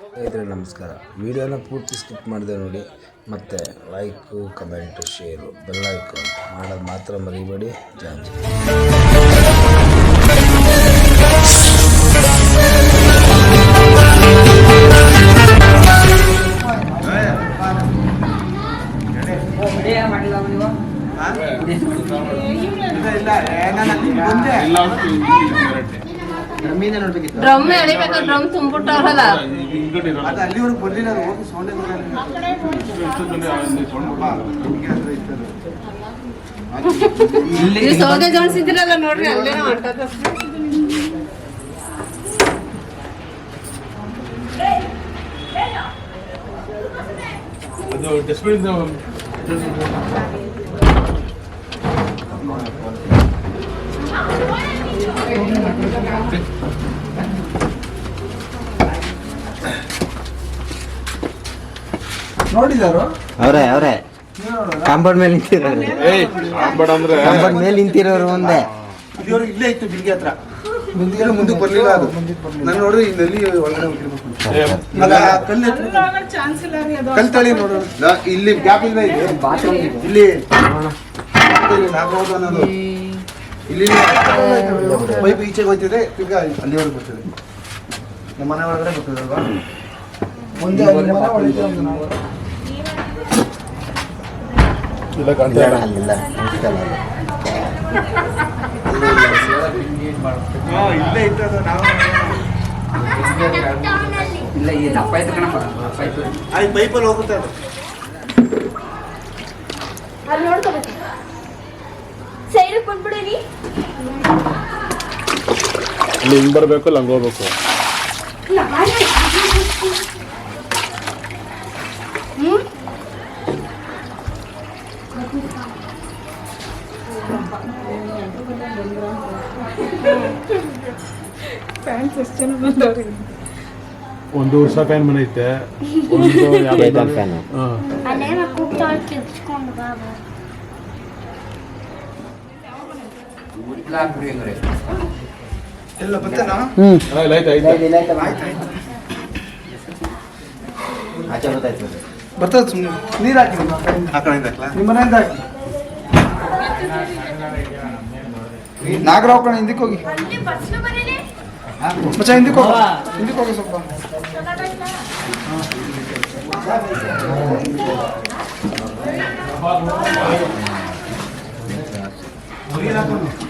ಸ್ನೇಹಿತರೆ ನಮಸ್ಕಾರ. ವಿಡಿಯೋನ ಪೂರ್ತಿ ಸ್ಕಿಪ್ ಮಾಡಿದೆ ನೋಡಿ ಮತ್ತು like comment share bell icon ಮಾಡೋದು ಮಾತ್ರ ಮರಿಬೇಡಿ. ಜಾಂಜಿ ಡ್ರಮ್ ಎಳಿಬೇಕು ಡ್ರಮ್ ತುಂಬಿಟ್ಟವ್ರಲ್ಲ ಅದು ಅಲ್ಲಿವರೆಗೆ ಬರ್ಲಿಲ್ಲ ಅದು ಹೋಗಿ ಸೌಂಡೇ ನೀವು ಸೌದೆ ಜೋಡಿಸಿದಿರಲ್ಲ ನೋಡ್ರಿ ಅಲ್ಲೇ ಮಾಡ್ತದ ಅದು ಡಸ್ಟ್ಬಿನ್ ನೋಡಿದಾರು? ಅವರೇ ಅವರೇ. ಕಾಂಪೌಂಡ್ ಮೇಲೆ ನಿಂತಿರೋರು. ಕಾಂಪೌಂಡ್ ಮೇಲೆ ನಿಂತಿರೋರು ಒಂದೇ. ಇವರು ಇಲ್ಲೇ ಇತ್ತು ಬಿಲ್ಗೆ ಹತ್ರ. ಮುಂದಿಗೆ ಮುಂದಕ್ಕೆ ಬರ್ಲಿಲ್ಲ ಅದು. ನಾನು ನೋಡ್ರಿ ಇಲ್ಲಿ ನಲ್ಲಿ ಒಳಗಡೆ ಹೋಗಿರ್ಬೇಕು ಅಲ್ಲ ಕಲ್ಲು ತಳಿ ನೋಡೋಣ ಇಲ್ಲಿ ಗ್ಯಾಪ್ ಇಲ್ಲ? ಇದೆ ಇಲ್ಲಿ ಅನ್ನೋದು. ಇಲ್ಲಿ ಪೈಪ್ ಈಚೆಗೆ ಹೋಗ್ತಿದೆ ತಿರ್ಗಾ ಅಲ್ಲಿವರೆಗೆ ಬರ್ತದೆ. ನಮ್ಮ ಮನೆ ಒಳಗಡೆ ಬರ್ತದೆ ಅಲ್ವಾ ಮುಂದೆ ಅಲ್ಲಿ ಇಲ್ಲ ಕಾಣ್ತಾ ಇಲ್ಲ. ಅಲ್ಲಿ. ಇಲ್ಲೇ. ಇತ್ತು ನಾವು. ಇಲ್ಲ ಈ ದಪ್ಪ ಕಣಪ್ಪ ಪೈಪ್ ಆ ಪೈಪಲ್ಲಿ ಹೋಗುತ್ತೆ ಅದು. ಅಲ್ಲಿ ನೋಡ್ಕೋಬೇಕು. ಸೈಡ್ ಬಂದ್ಬಿಡಿರಿ ಅಲ್ಲಿ ಹಿಂಗ್ ಬರ್ಬೇಕು ಹಂಗ್ ಹೋಗ್ಬೇಕು? ಹ್ಮ್ ಒಂದು ವರ್ಷ ಫ್ಯಾನ್ ಮನೆ ಐತೆ. ಒಂದು ಯಾವ್ದು. ಅಲ್ಲೇನ ಕೂಗ್ತಾಳೆ ಕಿರ್ಚ್ಕೊಂಡು ಬಾ ಬಾ. ಇಲ್ಲ ಹಾಕ್ಬಿಡಿ ಹಂಗಾರೆ ಎಲ್ಲ ಬರ್ತೇನಾ ಹಾ, ಇಲ್ಲ ಆಯ್ತು ಆಯ್ತು ಇಲ್ಲ, ಇಲ್ಲ, ಆಯ್ತು. ಆಚೆ ಗೊತ್ತಾಯ್ತು ನೋಡಿ. ಬರ್ತದೆ ಸುಮ್ಮನೆ ನೀರು ಹಾಕಿ. ಆ ಕಡೆಯಿಂದ ಹಾಕ್ಲಾ? ನಿಮ್ಮ ಮನೆಯಿಂದ ಹಾಕಿ. ನಾಗರಾವ್ ಕಣ ಹಿಂದಕ್ಕೆ ಹೋಗಿ. ಮಚ್ಚ ಹಿಂದಕ್ಕೆ ಹೋಗ. ಹಿಂದಕ್ಕೆ ಹೋಗಿ ಸ್ವಲ್ಪ. ನೀನು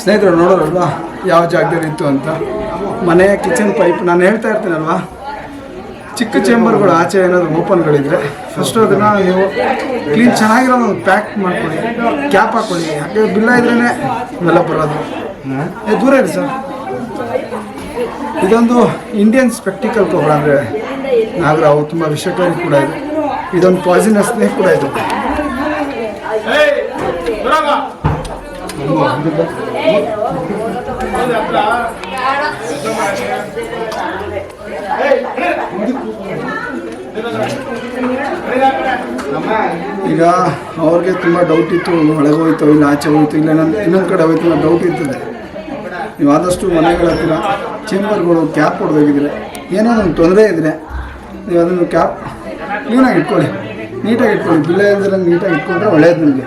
ಸ್ನೇಹಿತರು ನೋಡೋರಲ್ವಾ? ಯಾವ ಜಾಗದಲ್ಲಿ ಇತ್ತು ಅಂತ? ಮನೆ ಕಿಚನ್ ಪೈಪ್ ನಾನು ಹೇಳ್ತಾ ಇರ್ತೀನಲ್ವಾ? ಚಿಕ್ಕ ಚೇಂಬರ್ಗಳು ಆಚೆ ಏನಾದರೂ ಓಪನ್ಗಳಿದ್ರೆ ಫಸ್ಟ್ ಅದನ್ನು ನೀವು ಕ್ಲೀನ್ ಚೆನ್ನಾಗಿರೋ ಒಂದು ಪ್ಯಾಕ್ ಮಾಡ್ಕೊಳ್ಳಿ. ಕ್ಯಾಪ್ ಹಾಕ್ಕೊಳ್ಳಿ ಯಾಕೆ ಬಿಲ್ಲ ಇದ್ರೇ ಇವೆಲ್ಲ ಬರೋದು. ದೂರ ಇರಿ ಸರ್. ಇದೊಂದು ಇಂಡಿಯನ್ ಸ್ಪೆಕ್ಟಿಕಲ್ ಗೊಬ್ಬರ ಅಂದರೆ ನಾಗರಾವು, ತುಂಬ ವಿಷಕಾರಿ ಕೂಡ ಇದೆ. ಇದೊಂದು ಪಾಯ್ಸನಸ್ನೇ ಕೂಡ ಇದು. ಈಗ ಅವ್ರಿಗೆ ತುಂಬ ಡೌಟ್ ಇತ್ತು ಒಳಗೆ ಹೋಯ್ತು ಇಲ್ಲ ಆಚೆ ಹೋಯ್ತು ಇಲ್ಲ ನನ್ನ ಇನ್ನೊಂದು ಕಡೆ ಹೋಯ್ತು ಡೌಟ್ ಇರ್ತದೆ. ನೀವು ಆದಷ್ಟು ಮನೆಗಳ ಹತ್ತಿರ ಚೇಂಬರ್ಗಳು ಕ್ಯಾಪ್ ಹೊಡೆದೋಗಿದ್ರೆ ಏನೋ ಒಂದು ತೊಂದರೆ ಇದ್ದರೆ ನೀವು ಅದನ್ನು ಕ್ಯಾಪ್ ಕ್ಲೀನಾಗಿ ಇಟ್ಕೊಳ್ಳಿ. ನೀಟಾಗಿ ಇಟ್ಕೊಳ್ಳಿ. ಬಿಲ್ಲ ಅಂದರೆ ನೀಟಾಗಿ ಇಟ್ಕೊಂಡ್ರೆ ಒಳ್ಳೆಯದು ನಿಮಗೆ.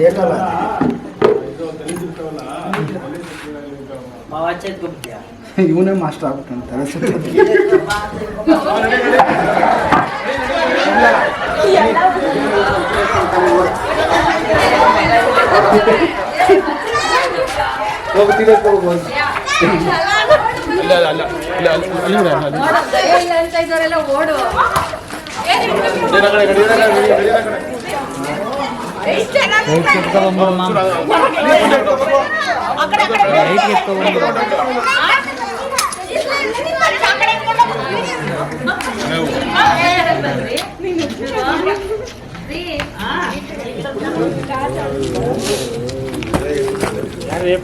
ಏಟಲ್ಲ ಏನಲ್ಲ ಇವನೇ ಮಾಸ್ಟರ್ ಆಗ್ಬಿಟ್ಟಂತಾರೆ ಹೋಗ್ತೀರ ಹೋಗ್ಬೋದು ಇದ್ದವರೆಲ್ಲ ಓಡು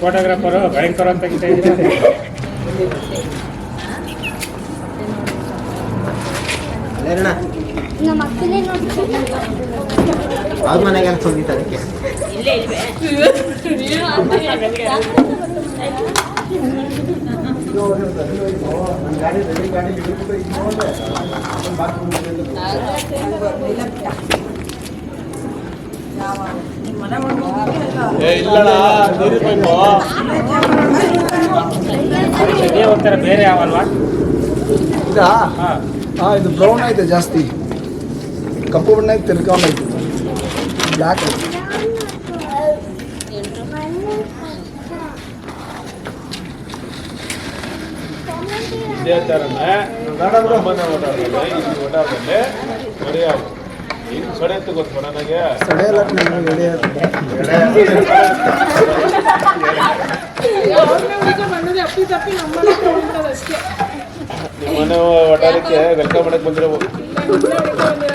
ಫೋಟೋಗ್ರಾಫರು ಭಯಂಕರ ಅಂತ ಇದ್ದೀರಾ ನಮ್ಮ ಅಕ್ಕನೇ ನೋಡಿ ಅವ್ರ ಮನೆಗೆ ಅಂತ ಹೋಗಿತ್ತು ಅದಕ್ಕೆ ಒಂಥರ ಬೇರೆ ಯಾವಲ್ವಾ ಇದಾ ಹಾಂ. ಇದು ಬ್ರೌನ್ ಐತೆ ಜಾಸ್ತಿ? ಕಪ್ಪು ಬಣ್ಣ ಐತೆ ತಿರ್ಕೊಂಡೈತೆ ಬ್ಲ್ಯಾಕ್ ಐತೆ ಇದೇ ಥರನೇ ನಮ್ಮನೆ ಓಡಾಡ್ಮೇಲೆ ಇಲ್ಲಿ ಓಡಾಡ್ಮೇಲೆ ನಡೆಯೋದು ಹಿಂಗೆ ಸೊಡೆತ್ತು ಗೊತ್ತು ನನಗೆ ಸಡೆಯಲ್ಲ ನನಗೆ ಎಳೆ ಐತೆ. ನಿಮ್ಮ ಮನೆ ಓಡಾಡಕ್ಕೆ ವೆಲ್ಕಮ್ ಮಾಡಕ್ಕೆ ಬಂದಿರೋ ಯಾರು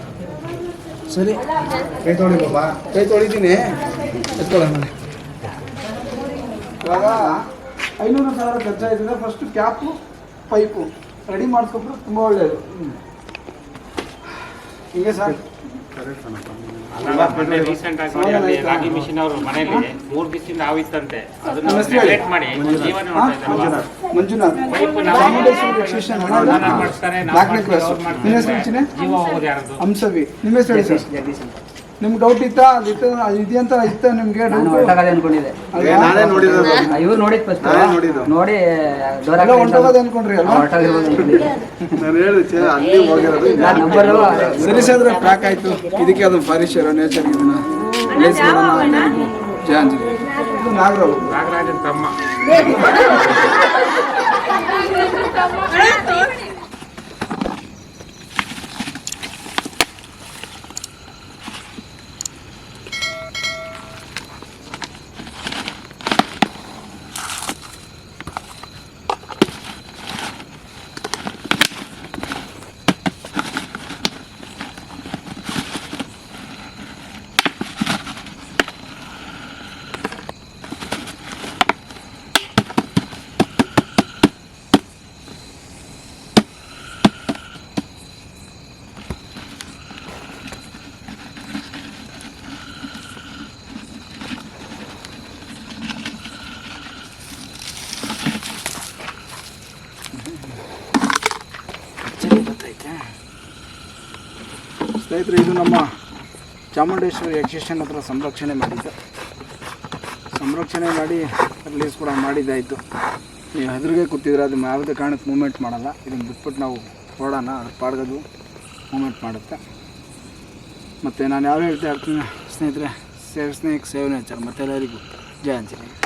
ಸರಿ. ಕೈ ತೊಳಿ ಬಾಬಾ. ಕೈ ತೊಳಿತೀನಿ. ಎತ್ಕೊಳ್ಳೋಣ. ಇವಾಗ ಐನೂರು ಸಾವಿರ ಖರ್ಚಾಯ್ತದೆ ಫಸ್ಟ್ ಕ್ಯಾಪು ಪೈಪು ರೆಡಿ ಮಾಡಿಸ್ಕೊಬ್ರು ತುಂಬ ಒಳ್ಳೆಯದು ಹೀಗೆ ಸರ್ ರೀಸೆಂಟ್ ಆಗಿ ಅಲ್ಲಿ ರಾಗಿ ಮಿಷಿನ್ ಅವರು ಮನೆಯಲ್ಲಿ ಮೂರ್ ದಿವಸದಿಂದ ಆವಿತ್ತಂತೆ. ಅದನ್ನ ನಮ್ಮ ನೆಗ್ಲೆಕ್ಟ್ ಮಾಡಿ ಜೀವನ ಹಾ? ಮಾಡ್ತಾ ಇದ್ದಾರೆ. ಮಂಜುನಾಥ್. ಪೈಪ್ ಮಾಡ್ತಾರೆ. ಜೀವ ಹೋಗೋದು ಯಾರದು ಹಂಸವಿ. ನಿಮ್ಮ ಹೆಸರು ಹೇಳಿ ಸರ್. ನಿಮ್ಗೆ ಡೌಟ್ ಇತ್ತಾ? ಅದಿತ್ತು ಇದೆಯಂತ ಇತ್ತ ನಿಮ್ಗೆ ಡೌಟ್ ಅನ್ಕೊಂಡಿದ್ದೆ. ನಾನೇ ನೋಡಿರೋದು. ಇವ್ರು ನೋಡಿದ್ ಫಸ್ಟ್ ನಾನೇ ನೋಡಿದ್ದು. ನೋಡಿ ಎಲ್ಲ ಹೊಂಟೋಗೋದು ಅನ್ಕೊಂಡ್ರಿ ಅಲ್ವಾ? ನಾನು ಹೇಳಿದೆ ಅಲ್ಲಿ ಹೋಗಿರೋದು ನಂಬರ್ ಸರಿ ಸಾದ್ರೆ ಪ್ಯಾಕ್ ಆಯ್ತು. ಇದಕ್ಕೆ ಅದು ಪರಿಸರ ನೇಚರ್ ಇದನ್ನ ಪ್ಲೇಸ್ ಮಾಡೋಣ ಜಯ ಇದು ನಾಗರಾವ್ ನಾಗರಾಜನ್ ತಮ್ಮ. ಸ್ನೇಹಿತರೆ, ಇದು ನಮ್ಮ ಚಾಮುಂಡೇಶ್ವರಿ ಎಕ್ಸಿಷನ್ ಹತ್ರ ಸಂರಕ್ಷಣೆ ಮಾಡಿದ್ದು. ಸಂರಕ್ಷಣೆ ಮಾಡಿ ರಿಲೀಸ್ ಕೂಡ ಮಾಡಿದ್ದಾಯಿತು ನೀವು ಹೆದರಿಗೆ ಕೂತಿದ್ರೆ ಅದು ಯಾವುದೇ ಕಾರಣಕ್ಕೆ ಮೂಮೆಂಟ್ ಮಾಡಲ್ಲ. ಇದನ್ನು ಬಿಟ್ಬಿಟ್ಟು ನಾವು ಹೊರಡೋಣ ಅದು ಪಾಡ್ಗದು ಮೂಮೆಂಟ್ ಮಾಡುತ್ತೆ. ಮತ್ತು ನಾನು ಯಾವ ಹೇಳ್ತಾ ಇರ್ತೀನಿ ಸ್ನೇಹಿತರೆ, ಸೇವ್ ಸ್ನೇಹಿಕ್ ಸೇವ್ ನೇಚರ್ ಮತ್ತೆಲ್ಲರಿಗೂ ಜಯ ಆಂಜನೇಯ